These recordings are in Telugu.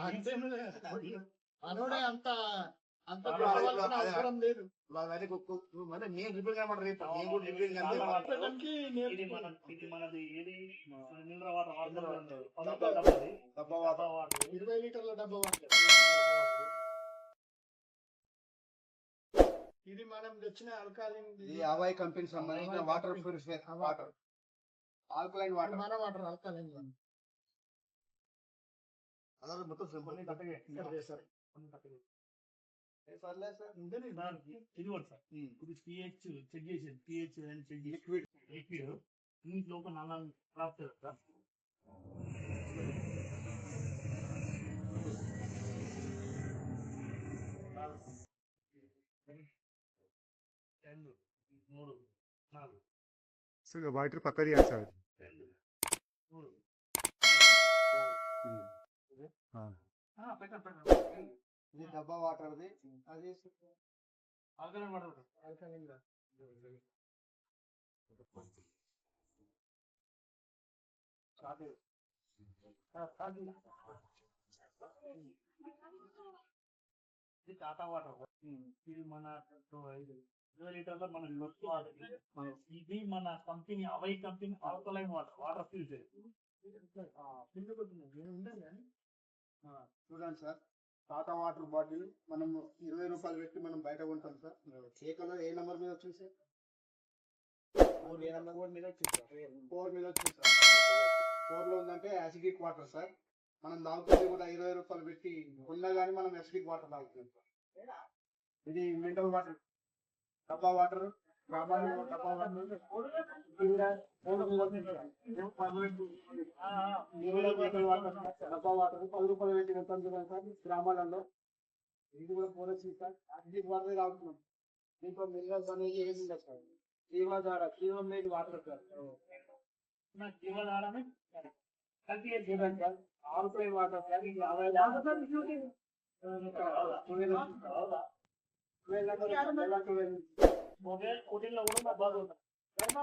అంతే మనోడే అంత. అవసరం లేదు. మరి మరి నేను రిపేర్ కనబడరు రేపు. నేను కూడా రిపేర్ అతనికి ఇది. మన ఇరవై లీటర్ల డబ్బా ఇది తెచ్చిన అల్కాలిన్ ఇది అవాయ్ కంపెనీ సంబంధించిన water. Purifier water. Alkaline water. మన వాటర్ అల్కాలిన్ అదే మొత్తం సింపుల్ చేస్తారు సర్లే సార్. సార్, ఇది పిహెచ్ చెక్ చేసేది పిహెచ్ అని చెక్ లిక్విడ్ లిక్విడ్ దీంట్ లోపల నల్ల రాస్తారు సార్. రెండు మూడు నాలుగు. సార్ వాటర్ పక్క తీయాలి సార్ రెండు మూడు ఇది డబ్బా వాటర్ అది. అది ఆల్కలైన్ వాటర్ అల్కాలిన్ ఇది టాటా వాటర్ ఇది మన ఇరవై లీటర్ల మన లొస్ వాటర్. ఇది మన company అవై company alkaline water water filter. చూడండి సార్. టాటా వాటర్ బాటిల్ మనం ఇరవై రూపాయలు పెట్టి మనం బయట కొంటాం సార్. ఏ కలర్ ఏ నెంబర్ మీద వచ్చింది సార్? ఫోర్ ఏ నెంబర్ మీద వచ్చింది ఫోర్ మీద వచ్చింది సార్. ఫోర్లో ఉందంటే యాసిడిక్ వాటర్ సార్. మనం తాగుతుంది కూడా ఇరవై రూపాయలు పెట్టి కొన్నా కానీ మనం యాసిడిక్ వాటర్ తాగుతున్నాం సార్. ఇది మినరల్ వాటర్. డబ్బా వాటర్. డబ్బా వాటర్. వాటర్ పది రూపాయలు పెట్టి కొంటాం చూడండి సార్ గ్రామాలలో ఇది కూడా పోలీసు సార్ యాసిడిక్ వాటర్ తాగుతున్నాం దీంట్లో మినరల్స్ అనేది ఏమి ఉండదు సార్ జీవధార జీవం లేని వాటర్ సార్ జీవన ఆడమే కలిపి చూడండి సార్ ఆల్కలైన్ వాటర్ సార్ ఇది యాభై మొబైల్ కోటిల్లో కూడా మా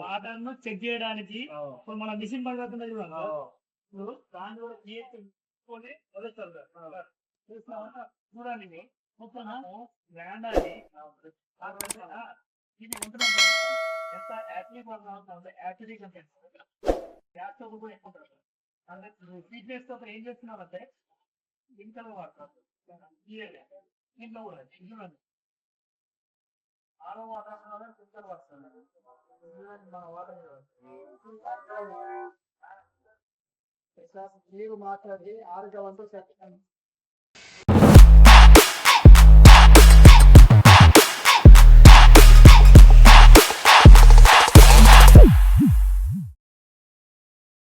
వాటర్ను చెక్ చేయడానికి ఇప్పుడు మన మిషన్ పడుతుంది చూడండి ఇప్పుడు దాన్ని కూడా? చూడండి. మొత్తం గ్రాండ్ ఇది సార్. ఎంత గ్యాస్తో కూడా ఎక్కువ ఉంటుంది. సార్. అంటే తో ఏం ఇంకల్ వాడతారు. దీంట్లో కూడా. చూడండి ఆరో వాటర్ ఇంకల్ వాడుతున్నారు చూడండి మన వాటర్ నీరు మాట్లాడి ఆరోగ్యవంతం